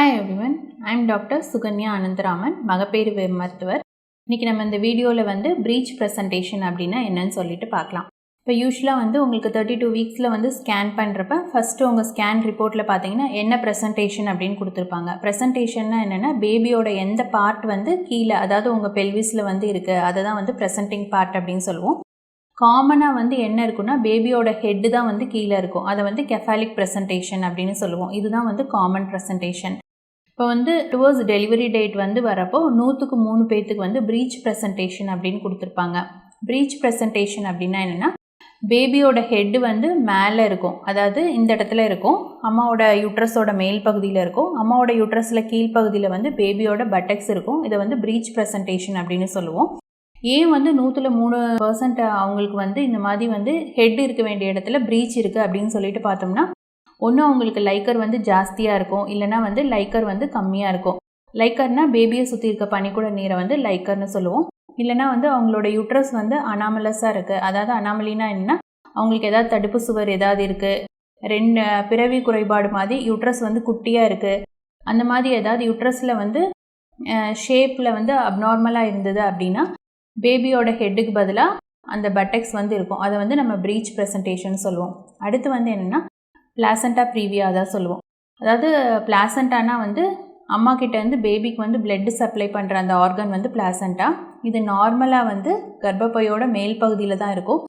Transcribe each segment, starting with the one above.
I'm doctor Sukanya Anantharaman மகப்பேறு மருத்துவர். இன்றைக்கி நம்ம இந்த வீடியோவில் வந்து ப்ரீச் ப்ரெசன்டேஷன் அப்படின்னா என்னன்னு சொல்லிட்டு பார்க்கலாம். இப்போ யூஸ்வலாக வந்து உங்களுக்கு தேர்ட்டி டூ வீக்ஸில் வந்து ஸ்கேன் பண்ணுறப்ப ஃபஸ்ட்டு உங்கள் ஸ்கேன் ரிப்போர்ட்டில் பார்த்தீங்கன்னா என்ன ப்ரெசன்டேஷன் அப்படின்னு கொடுத்துருப்பாங்க. ப்ரெசன்டேஷன்னா என்னென்னா பேபியோட எந்த பார்ட் வந்து கீழே அதாவது உங்கள் பெல்விஸில் வந்து இருக்குது அதை தான் வந்து ப்ரெசன்டிங் பார்ட் அப்படின்னு சொல்லுவோம். காமனாக வந்து என்ன இருக்குன்னா பேபியோட ஹெட்டு தான் வந்து கீழே இருக்கும். அதை வந்து கெஃபாலிக் ப்ரெசன்டேஷன் அப்படின்னு சொல்லுவோம். இதுதான் வந்து காமன் ப்ரெசன்டேஷன் இப்போ வந்து டுவர்ஸ் டெலிவரி டேட் வந்து வரப்போ நூற்றுக்கு மூணு பேர்த்துக்கு வந்து ப்ரீச் ப்ரெசன்டேஷன் அப்படின்னு கொடுத்துருப்பாங்க. ப்ரீச் ப்ரெசன்டேஷன் அப்படின்னா என்னென்னா பேபியோட ஹெட்டு வந்து மேலே இருக்கும். அதாவது இந்த இடத்துல இருக்கும். அம்மாவோட யூட்ரஸோட மேல் பகுதியில் இருக்கும். அம்மாவோட யூட்ரஸில் கீழ்ப்பகுதியில் வந்து பேபியோட பட்டக்ஸ் இருக்கும். இதை வந்து ப்ரீச் ப்ரெசன்டேஷன் அப்படின்னு சொல்லுவோம். ஏன் வந்து நூற்றில் மூணு பர்சன்ட் அவங்களுக்கு வந்து இந்த மாதிரி வந்து ஹெட் இருக்க வேண்டிய இடத்துல ப்ரீச் இருக்குது அப்படின்னு சொல்லிட்டு பார்த்தோம்னா ஒன்று அவங்களுக்கு லைக்கர் வந்து ஜாஸ்தியாக இருக்கும். இல்லைனா வந்து லைக்கர் வந்து கம்மியாக இருக்கும். லைக்கர்னால் பேபியை சுற்றி இருக்க பனிக்கூட நீரை வந்து லைக்கர்னு சொல்லுவோம். இல்லைனா வந்து அவங்களோட யூட்ரஸ் வந்து அனாமலஸாக இருக்குது அதாவது அனாமலினா என்னன்னா அவங்களுக்கு ஏதாவது தடுப்பு சுவர் ஏதாவது இருக்குது ரெண்டு பிறவி குறைபாடு மாதிரி யூட்ரஸ் வந்து குட்டியாக இருக்குது அந்த மாதிரி ஏதாவது யூட்ரஸில் வந்து ஷேப்பில் வந்து அப்நார்மலாக இருந்தது அப்படின்னா பேபியோட ஹெட்டுக்கு பதிலாக அந்த பட்டெக்ஸ் வந்து இருக்கும். அதை வந்து நம்ம ப்ரீச் ப்ரெசன்டேஷன் சொல்லுவோம். அடுத்து வந்து என்னென்னா பிளாசண்டா ப்ரீவியா தான் சொல்லுவோம். அதாவது பிளாசண்டானா வந்து அம்மா கிட்ட பேபிக்கு வந்து பிளட் சப்ளை பண்ணுற அந்த ஆர்கன் வந்து பிளாசண்டா இது நார்மலாக வந்து கர்ப்பப்பையோட மேல் பகுதியில் தான் இருக்கும்.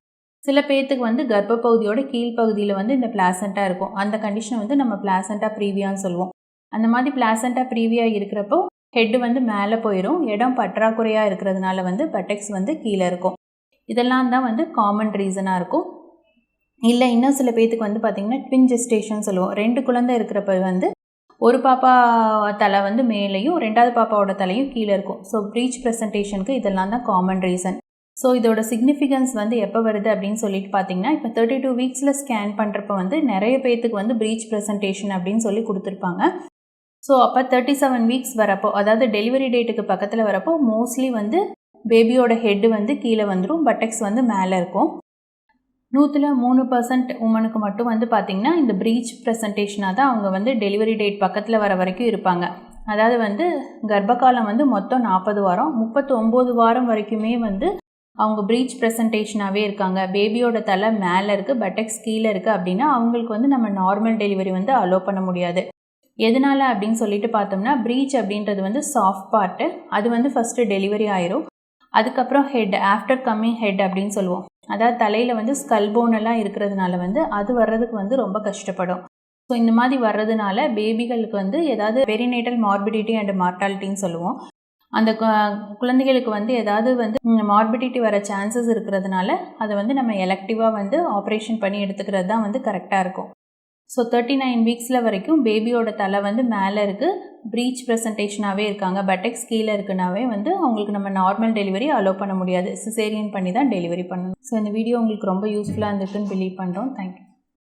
சில பேர்த்துக்கு வந்து கர்ப்பப்பகுதியோட கீழ்ப்பகுதியில் வந்து இந்த பிளாசண்டா இருக்கும். அந்த கண்டிஷனை வந்து நம்ம பிளாசண்டா ப்ரீவியான்னு சொல்லுவோம். அந்த மாதிரி பிளாசண்டா ப்ரீவியா இருக்கிறப்போ ஹெட்டு வந்து மேலே போயிடும் இடம் பற்றாக்குறையாக இருக்கிறதுனால வந்து பட்டெக்ஸ் வந்து கீழே இருக்கும். இதெல்லாம் தான் வந்து காமன் ரீசனாக இருக்கும். இல்லை இன்னும் சில பேர்த்துக்கு வந்து பார்த்திங்கன்னா ட்வின் ஜெஸ்டேஷன் சொல்லுவோம். ரெண்டு குழந்தை இருக்கிறப்ப வந்து ஒரு பாப்பா தலை வந்து மேலேயும் ரெண்டாவது பாப்பாவோட தலையும் கீழே இருக்கும். ஸோ ப்ரீச் ப்ரெசன்டேஷனுக்கு இதெல்லாம் தான் காமன் ரீசன் ஸோ இதோட சிக்னிஃபிகன்ஸ் வந்து எப்போ வருது அப்படின்னு சொல்லிட்டு பார்த்தீங்கன்னா இப்போ தேர்ட்டி டூ வீக்ஸில் ஸ்கேன் பண்ணுறப்ப வந்து நிறைய பேர்த்துக்கு வந்து ப்ரீச் ப்ரெசன்டேஷன் அப்படின்னு சொல்லி கொடுத்துருப்பாங்க. ஸோ அப்போ தேர்ட்டி செவன் வீக்ஸ் வரப்போ அதாவது டெலிவரி டேட்டுக்கு பக்கத்தில் வரப்போ மோஸ்ட்லி வந்து பேபியோட ஹெட்டு வந்து கீழே வந்துடும் பட்டெக்ஸ் வந்து மேலே இருக்கும். நூற்றில் மூணு பர்சன்ட் உமனுக்கு மட்டும் வந்து பார்த்திங்கன்னா இந்த ப்ரீச் ப்ரெசன்டேஷனாக தான் அவங்க வந்து டெலிவரி டேட் பக்கத்தில் வர வரைக்கும் இருப்பாங்க. அதாவது வந்து கர்ப்பகாலம் வந்து மொத்தம் நாற்பது வாரம் முப்பத்தி ஒம்பது வாரம் வரைக்குமே வந்து அவங்க ப்ரீச் ப்ரெசன்டேஷனாகவே இருக்காங்க. பேபியோட தலை மேலே இருக்குது பட்டெக்ஸ் கீழே இருக்குது அப்படின்னா அவங்களுக்கு வந்து நம்ம நார்மல் டெலிவரி வந்து அலோவ் பண்ண முடியாது. எதனால் அப்படின்னு சொல்லிட்டு பார்த்தோம்னா ப்ரீச் அப்படின்றது வந்து சாஃப்ட் பார்ட்டு அது வந்து ஃபஸ்ட்டு டெலிவரி ஆயிரும். அதுக்கப்புறம் ஹெட் ஆஃப்டர் கம்மிங் ஹெட் அப்படின்னு சொல்லுவோம். அதாவது தலையில் வந்து ஸ்கல்போன் எல்லாம் இருக்கிறதுனால வந்து அது வர்றதுக்கு வந்து ரொம்ப கஷ்டப்படும். ஸோ இந்த மாதிரி வர்றதுனால பேபிகளுக்கு வந்து ஏதாவது பெரிநேட்டல் மார்பிடிட்டி அண்ட் மார்டாலிட்டின்னு சொல்லுவோம். அந்த குழந்தைகளுக்கு வந்து ஏதாவது வந்து மார்பிடிட்டி வர சான்சஸ் இருக்கிறதுனால அதை வந்து நம்ம எலக்டிவாக வந்து ஆப்ரேஷன் பண்ணி எடுத்துக்கிறது தான் வந்து கரெக்டாக இருக்கும். ஸோ தேர்ட்டி நைன் வீக்ஸில் வரைக்கும் பேபியோட தலை வந்து மேலே இருக்குது ப்ரீச் ப்ரெசன்டேஷனாகவே இருக்காங்க. பட்டெக்ஸ் கீழே இருக்குனாவே வந்து அவங்களுக்கு நம்ம நார்மல் டெலிவரி அலோவ் பண்ண முடியாது. சிசேரியன் பண்ணி தான் டெலிவரி பண்ணணும். ஸோ இந்த வீடியோ உங்களுக்கு ரொம்ப யூஸ்ஃபுல்லாக இருந்திருக்குன்னு பிலீவ் பண்ணுறோம் தேங்க்யூ